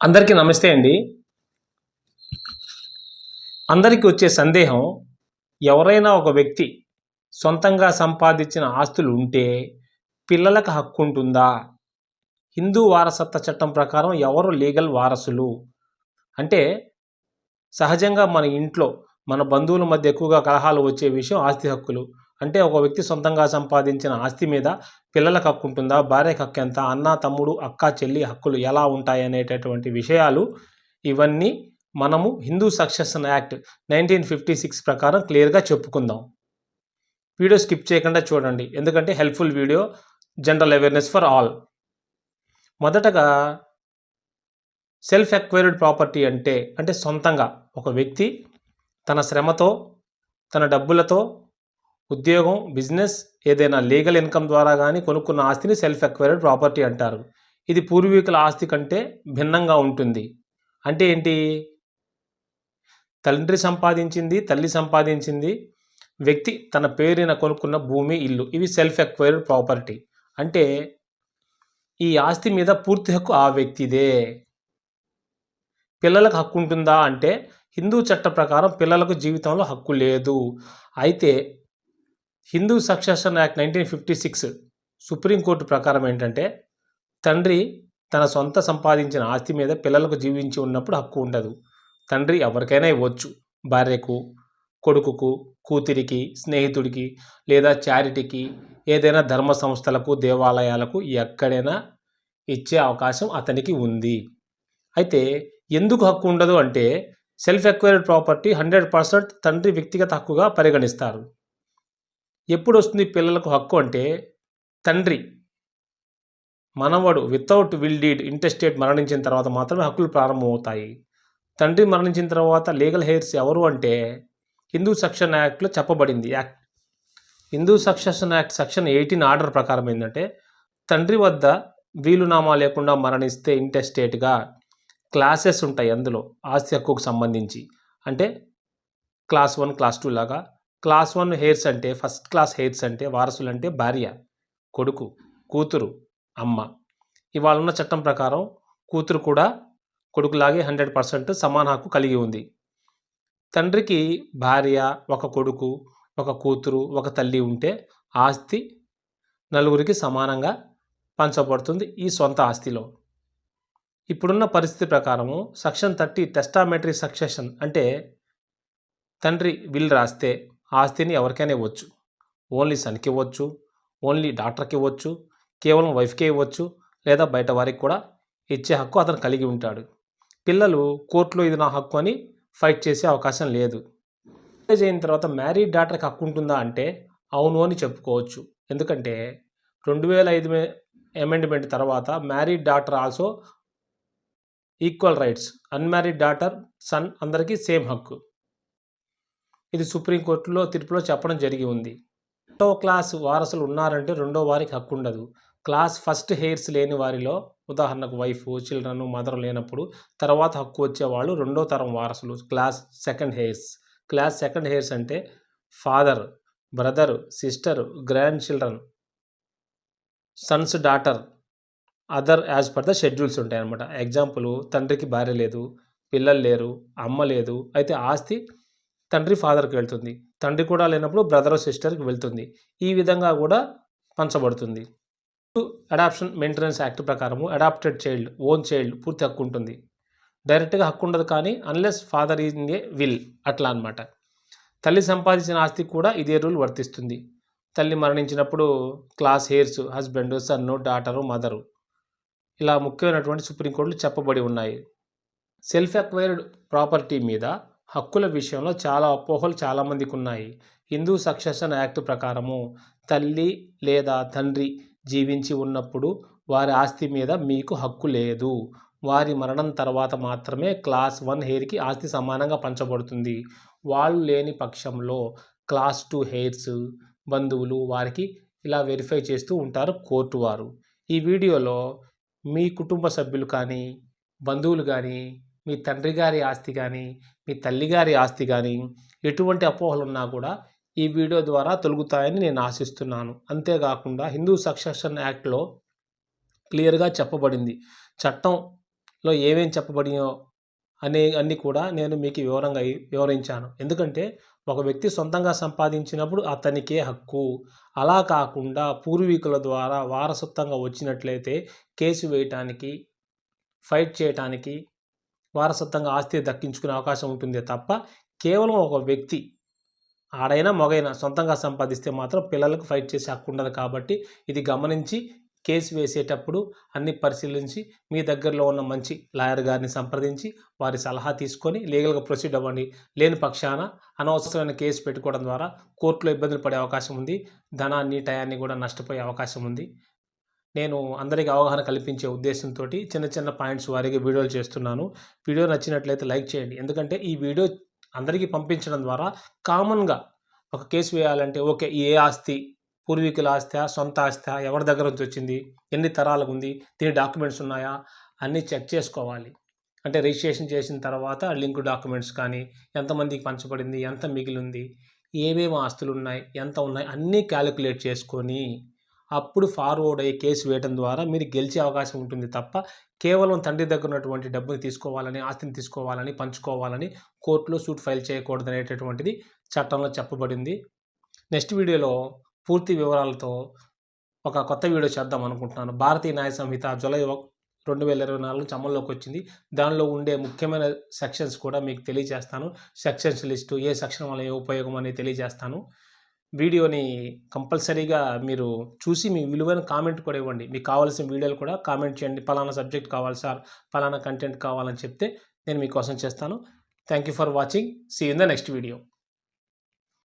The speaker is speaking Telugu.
అందరికీ నమస్తే అండి. అందరికీ వచ్చే సందేహం ఎవరైనా ఒక వ్యక్తి సొంతంగా సంపాదించిన ఆస్తులు ఉంటే పిల్లలకు హక్కు ఉంటుందా? హిందూ వారసత్వ చట్టం ప్రకారం ఎవరు లీగల్ వారసులు? అంటే సహజంగా మన ఇంట్లో మన బంధువుల మధ్య ఎక్కువగా కలహాలు వచ్చే విషయం ఆస్తి హక్కులు. అంటే ఒక వ్యక్తి సొంతంగా సంపాదించిన ఆస్తి మీద పిల్లలకు హక్కు ఉంటుందా? భార్యకు హక్కు ఎంత? అన్న తమ్ముడు అక్క చెల్లి హక్కులు ఎలా ఉంటాయి అనేటటువంటి విషయాలు ఇవన్నీ మనము Hindu succession act nineteen fifty six ప్రకారం క్లియర్గా చెప్పుకుందాం. వీడియో స్కిప్ చేయకుండా చూడండి. ఎందుకంటే helpful video general awareness for all. మొదటగా సెల్ఫ్ ఎక్వైర్డ్ ప్రాపర్టీ అంటే అంటే సొంతంగా ఒక వ్యక్తి తన శ్రమతో తన డబ్బులతో ఉద్యోగం బిజినెస్ ఏదైనా లీగల్ ఇన్కమ్ ద్వారా కానీ కొనుక్కున్న ఆస్తిని సెల్ఫ్ ఎక్వైర్డ్ ప్రాపర్టీ అంటారు. ఇది పూర్వీకుల ఆస్తి కంటే భిన్నంగా ఉంటుంది. అంటే ఏంటి? తండ్రి సంపాదించింది తల్లి సంపాదించింది వ్యక్తి తన పేరున కొనుక్కున్న భూమి ఇల్లు ఇవి సెల్ఫ్ ఎక్వైర్డ్ ప్రాపర్టీ. అంటే ఈ ఆస్తి మీద పూర్తి హక్కు ఆ వ్యక్తిదే. పిల్లలకు హక్కు ఉంటుందా అంటే హిందూ చట్ట ప్రకారం పిల్లలకు జీవితంలో హక్కు లేదు. అయితే Hindu succession act nineteen fifty six supreme court ప్రకారం ఏంటంటే తండ్రి తన సొంత సంపాదించిన ఆస్తి మీద పిల్లలకు జీవించి ఉన్నప్పుడు హక్కు ఉండదు. తండ్రి ఎవరికైనా ఇవ్వచ్చు. భార్యకు కొడుకుకు కూతురికి స్నేహితుడికి లేదా చారిటీకి ఏదైనా ధర్మ సంస్థలకు దేవాలయాలకు ఎక్కడైనా ఇచ్చే అవకాశం అతనికి ఉంది. అయితే ఎందుకు హక్కు ఉండదు అంటే self acquired property hundred percent తండ్రి వ్యక్తిగత హక్కుగా పరిగణిస్తారు. ఎప్పుడు వస్తుంది పిల్లలకు హక్కు అంటే తండ్రి మనవడు వితౌట్ విల్ డీడ్ ఇంటెస్టేట్ మరణించిన తర్వాత మాత్రమే హక్కులు ప్రారంభమవుతాయి. తండ్రి మరణించిన తర్వాత లీగల్ హెయిర్స్ ఎవరు అంటే హిందూ సక్షన్ యాక్ట్లో చెప్పబడింది. Act Hindu succession act section eighteen order ప్రకారం ఏంటంటే తండ్రి వద్ద వీలునామా లేకుండా మరణిస్తే ఇంటెస్టేట్గా క్లాసెస్ ఉంటాయి అందులో ఆస్తి హక్కుకు సంబంధించి. అంటే క్లాస్ వన్ క్లాస్ టూ లాగా క్లాస్ వన్ హెయిర్స్ అంటే ఫస్ట్ క్లాస్ హెయిర్స్ అంటే వారసులు అంటే భార్య కొడుకు కూతురు అమ్మ. ఇవాళ ఉన్న చట్టం ప్రకారం కూతురు కూడా కొడుకులాగే హండ్రెడ్ పర్సెంట్ సమాన హక్కు కలిగి ఉంది. తండ్రికి భార్య ఒక కొడుకు ఒక కూతురు ఒక తల్లి ఉంటే ఆస్తి నలుగురికి సమానంగా పంచబడుతుంది ఈ సొంత ఆస్తిలో. ఇప్పుడున్న పరిస్థితి ప్రకారము సెక్షన్ థర్టీ టెస్టామెటరీ సక్సెషన్ అంటే తండ్రి విల్ రాస్తే ఆస్తిని ఎవరికైనా ఇవ్వచ్చు. ఓన్లీ సన్కి ఇవ్వచ్చు ఓన్లీ డాక్టర్కి ఇవ్వచ్చు కేవలం వైఫ్కే ఇవ్వచ్చు లేదా బయట వారికి కూడా ఇచ్చే హక్కు అతను కలిగి ఉంటాడు. పిల్లలు కోర్టులో ఇది నా హక్కు అని ఫైట్ చేసే అవకాశం లేదు. మ్యారేజ్ అయిన తర్వాత మ్యారీడ్ డాటర్కి హక్కు ఉంటుందా అంటే అవును అని చెప్పుకోవచ్చు. ఎందుకంటే రెండు వేల ఐదు అమెండ్మెంట్ తర్వాత married daughter also equal rights. Unmarried daughter son అందరికీ సేమ్ హక్కు. ఇది సుప్రీంకోర్టులో తీర్పులో చెప్పడం జరిగి ఉంది. ఒకటో క్లాస్ వారసులు ఉన్నారంటే రెండో వారికి హక్కు ఉండదు. క్లాస్ ఫస్ట్ హెయిర్స్ లేని వారిలో ఉదాహరణకు వైఫ్ చిల్డ్రన్ మదర్ లేనప్పుడు తర్వాత హక్కు వచ్చేవాళ్ళు రెండో తరం వారసులు. Class second heirs. Class second heirs అంటే father brother sister grand children sons daughter other as per the schedules ఉంటాయి అనమాట ఎగ్జాంపుల్ తండ్రికి భార్య లేదు పిల్లలు లేరు అమ్మ లేదు అయితే ఆస్తి తండ్రి ఫాదర్కి వెళ్తుంది. తండ్రి కూడా లేనప్పుడు బ్రదర్ సిస్టర్కి వెళ్తుంది. ఈ విధంగా కూడా పంచబడుతుంది. అడాప్షన్ మెయింటెనెన్స్ యాక్ట్ ప్రకారము అడాప్టెడ్ చైల్డ్ ఓన్ చైల్డ్ పూర్తి హక్కు ఉంటుంది. డైరెక్ట్గా హక్కు ఉండదు కానీ unless father in a will అట్లా అనమాట తల్లి సంపాదించిన ఆస్తి కూడా ఇదే రూల్ వర్తిస్తుంది. తల్లి మరణించినప్పుడు class heirs husband son daughter mother ఇలా ముఖ్యమైనటువంటి సుప్రీంకోర్టులు చెప్పబడి ఉన్నాయి. సెల్ఫ్ ఎక్వైర్డ్ ప్రాపర్టీ మీద హక్కుల విషయంలో చాలా అపోహలు చాలామందికి ఉన్నాయి హిందూ సక్సెషన్ యాక్ట్ ప్రకారము తల్లి లేదా తండ్రి జీవించి ఉన్నప్పుడు వారి ఆస్తి మీద మీకు హక్కు లేదు. వారి మరణం తర్వాత మాత్రమే క్లాస్ వన్ హెయిర్కి ఆస్తి సమానంగా పంచబడుతుంది. వాళ్ళు లేని పక్షంలో క్లాస్ టూ హెయిర్స్ బంధువులు వారికి ఇలా వెరిఫై చేస్తూ ఉంటారు కోర్టు వారు. ఈ వీడియోలో మీ కుటుంబ సభ్యులు కానీ బంధువులు కానీ మీ తండ్రి గారి ఆస్తి కానీ మీ తల్లిగారి ఆస్తి కానీ ఎటువంటి అపోహలు ఉన్నా కూడా ఈ వీడియో ద్వారా తొలగుతాయని నేను ఆశిస్తున్నాను. అంతేకాకుండా హిందూ సక్సెషన్ యాక్ట్లో క్లియర్గా చెప్పబడింది. చట్టంలో ఏమేం చెప్పబడినో అనే అన్ని కూడా నేను మీకు వివరంగా వివరించాను. ఎందుకంటే ఒక వ్యక్తి సొంతంగా సంపాదించినప్పుడు అతనికే హక్కు. అలా కాకుండా పూర్వీకుల ద్వారా వారసత్వంగా వచ్చినట్లయితే కేసు వేయటానికి ఫైట్ చేయటానికి వారసత్వంగా ఆస్తి దక్కించుకునే అవకాశం ఉంటుంది తప్ప కేవలం ఒక వ్యక్తి ఆడైనా మగైనా సొంతంగా సంపాదిస్తే మాత్రం పిల్లలకు ఫైట్ చేసే హక్కు ఉండదు కాబట్టి ఇది గమనించి కేసు వేసేటప్పుడు అన్ని పరిశీలించి మీ దగ్గరలో ఉన్న మంచి లాయర్ గారిని సంప్రదించి వారి సలహా తీసుకొని లీగల్గా ప్రొసీడ్ అవ్వండి. లేని పక్షాన అనవసరమైన కేసు పెట్టుకోవడం ద్వారా కోర్టులో ఇబ్బందులు పడే అవకాశం ఉంది. ధనాన్ని టయాన్ని కూడా నష్టపోయే అవకాశం ఉంది. నేను అందరికీ అవగాహన కల్పించే ఉద్దేశంతో చిన్న చిన్న పాయింట్స్ వారికి వీడియోలు చేస్తున్నాను. వీడియో నచ్చినట్లయితే లైక్ చేయండి. ఎందుకంటే ఈ వీడియో అందరికీ పంపించడం ద్వారా కామన్గా ఒక కేసు వేయాలంటే ఓకే ఏ ఆస్తి పూర్వీకుల ఆస్తి సొంత ఆస్తి ఎవరి దగ్గర నుంచి వచ్చింది ఎన్ని తరాలకు ఉంది దీని డాక్యుమెంట్స్ ఉన్నాయా అన్నీ చెక్ చేసుకోవాలి. అంటే రిజిస్ట్రేషన్ చేసిన తర్వాత లింక్ డాక్యుమెంట్స్ కానీ ఎంతమందికి పంచబడింది ఎంత మిగిలింది ఏమేమి ఆస్తులు ఉన్నాయి ఎంత ఉన్నాయి అన్నీ క్యాలిక్యులేట్ చేసుకొని అప్పుడు ఫార్వర్డ్ అయ్యి కేసు వేయడం ద్వారా మీరు గెలిచే అవకాశం ఉంటుంది తప్ప కేవలం తండ్రి దగ్గర ఉన్నటువంటి డబ్బుని తీసుకోవాలని ఆస్తిని తీసుకోవాలని పంచుకోవాలని కోర్టులో సూట్ ఫైల్ చేయకూడదు అనేటటువంటిది చట్టంలో చెప్పబడింది. నెక్స్ట్ వీడియోలో పూర్తి వివరాలతో ఒక కొత్త వీడియో చేద్దాం అనుకుంటున్నాను. భారతీయ న్యాయ సంహిత జూలై ఒక- రెండు వేల ఇరవై నాలుగు నుంచి అమల్లోకి వచ్చింది. దానిలో ఉండే ముఖ్యమైన సెక్షన్స్ కూడా మీకు తెలియజేస్తాను. సెక్షన్స్ లిస్టు ఏ సెక్షన్ వల్ల ఏ ఉపయోగం అనేది తెలియజేస్తాను. వీడియోని కంపల్సరీగా మీరు చూసి మీ విలువైన కామెంట్ కూడా ఇవ్వండి. మీకు కావాల్సిన వీడియోలు కూడా కామెంట్ చేయండి. పలానా సబ్జెక్ట్ కావాలి సార్ పలానా కంటెంట్ కావాలని చెప్తే నేను మీకోసం చేస్తాను. Thank you for watching. See in the next video.